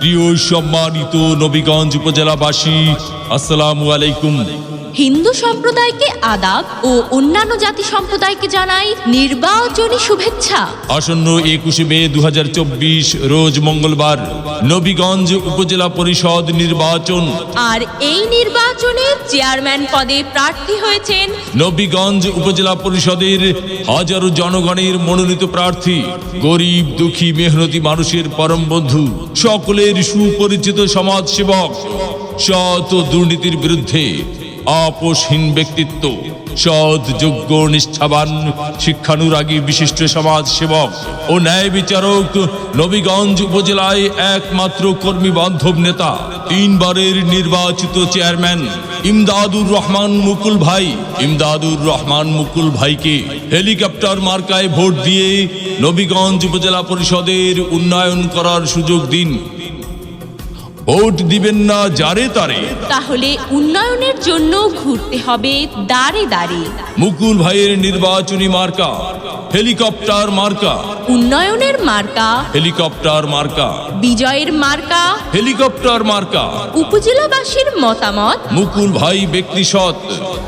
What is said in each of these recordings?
প্রিয় সম্মানিত নবীগঞ্জ উপজেলাবাসী আসসালামু আলাইকুম। হিন্দু সম্প্রদায়কে আদাব ও অন্যান্য জাতি সম্প্রদায়কে জানাই নির্বাচনী শুভেচ্ছা। আসন্ন একুশে মে দুহাজার চব্বিশ রোজ মঙ্গলবার নবীগঞ্জ উপজেলা পরিষদ নির্বাচন। আর এই নির্বাচনে চেয়ারম্যান পদে প্রার্থী হয়েছেন নবীগঞ্জ উপজেলা পরিষদের হাজারো জনগণের মনোনীত প্রার্থী গরিব দুঃখী মেহনতি মানুষের পরম বন্ধু সকলের সুপরিচিত সমাজসেবক সৎ ও দুর্নীতির বিরুদ্ধে আপোষহীন ব্যক্তিত্ব, সৎ, যোগ্য, নিষ্ঠাবান, শিক্ষানুরাগী, বিশিষ্ট সমাজ সেবক ও ন্যায় বিচারক নবীগঞ্জ উপজেলায় একমাত্র কর্মী বান্ধব নেতা, তিনবারের নির্বাচিত চেয়ারম্যান ইমদাদুর রহমান মুকুল ভাই। ইমদাদুর রহমান মুকুল ভাইকে হেলিকপ্টার মার্কায় ভোট দিয়ে নবীগঞ্জ উপজেলা পরিষদের উন্নয়ন করার সুযোগ দিন। ভোট দিবেন না যারে তারে। তাহলে উন্নয়নের জন্য ঘুরতে হবে দাঁড়ে দাঁড়ে মুকুল ভাইয়ের নির্বাচনী মার্কা হেলিকপ্টার মার্কা। উন্নয়নের মার্কা হেলিকপ্টার মার্কা। বিজয়ের মার্কা হেলিকপ্টার মার্কা। উপজেলাবাসীর মতামত। মুকুল ভাই ব্যক্তি সৎ।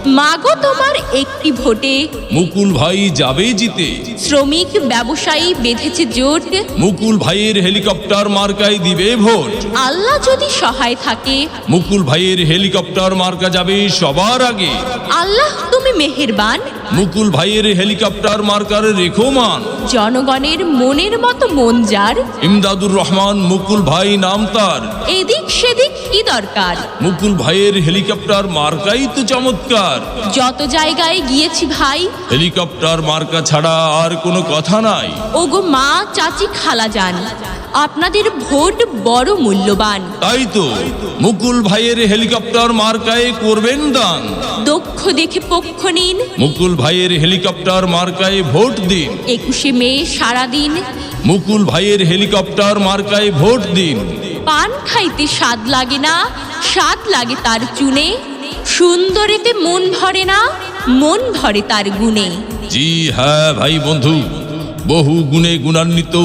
মাগো তোমার একটি ভোটে। মুকুল ভাই যাবে জিতে। শ্রমিক ব্যবসায়ী বেঁধেছে জোট। মুকুল ভাইয়ের হেলিকপ্টার মার্কায় দিবে ভোট। আল্লাহ যদি সহায় থাকে। মুকুল ভাইয়ের হেলিকপ্টার মার্কা যাবে সবার আগে। আল্লাহ তুমি মেহেরবান। মুকুল ভাইয়ের হেলিকপ্টার মার্কার রেখো মান জনগণের মনের মতো মন যার। ইমদাদুর রহমান মুকুল ভাই নাম তার। এদিক সেদিক কি দরকার? মুকুল ভাইয়ের হেলিকপ্টার মার্কাই তো চমৎকার। যত জায়গায় গিয়েছি ভাই। হেলিকপ্টার মার্কা ছাড়া আর কোনো কথা নাই। ওগো মা চাচি খালা যান আপনাদের ভোট বড় মূল্যবান। তাই তো মুকুল ভাইয়ের হেলিকপ্টার মার্কায় করবেন দান। দক্ষ দেখে পক্ষ নিন। মুকুল ভাইয়ের হেলিকপ্টার মার্কায় ভোট দিন। একুশে মে সারাদিন। মুকুল ভাইয়ের হেলিকপ্টার মার্কায় ভোট দিন। পান খাইতে স্বাদ লাগে না স্বাদ লাগে তার চুনে। সুন্দরীতে মন ভরে না মন ভরে তার গুণে। জি হ্যাঁ ভাই বন্ধু বহু গুণে গুণান্বিত।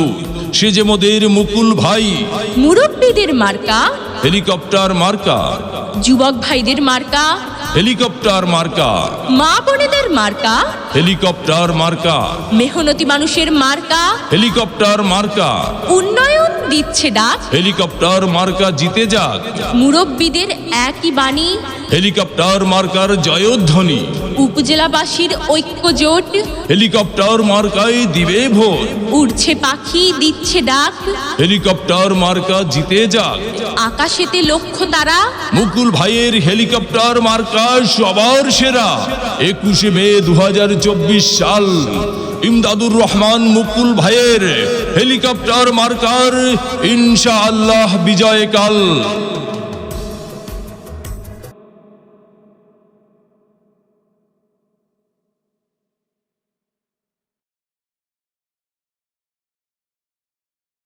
সে যে মোদের মুকুল ভাই। মুরব্বীদের মার্কা। হেলিকপ্টার মার্কা। যুবক ভাইদের মার্কা। হেলিকপ্টার মার্কা। মা বোনেদের মার্কা। হেলিকপ্টার মার্কা। মেহনতি মানুষের মার্কা। হেলিকপ্টার মার্কা। উন্নয়ন দিচ্ছে ডাক। হেলিকপ্টার মার্কা জিতে যাক। মুরব্বীদের একই বাণী। হেলিকপ্টার মার্কার জয়ধ্বনি। উপজেলাবাসীর ঐক্য জোট হেলিকপ্টার মার্কায় দিবে ভোট। উড়ছে পাখি দিচ্ছে ডাক। হেলিকপ্টার মার্কা জিতে যাক। আকাশেতে লক্ষ্য তারা। মুকুল ভাইয়ের হেলিকপ্টার মার্কা সবার সেরা। একুশে মে দু হাজার চব্বিশ সাল ইমদাদুর রহমান মুকুল ভাইয়ের হেলিকপ্টার মার্কার ইনশা আল্লাহ বিজয়কাল।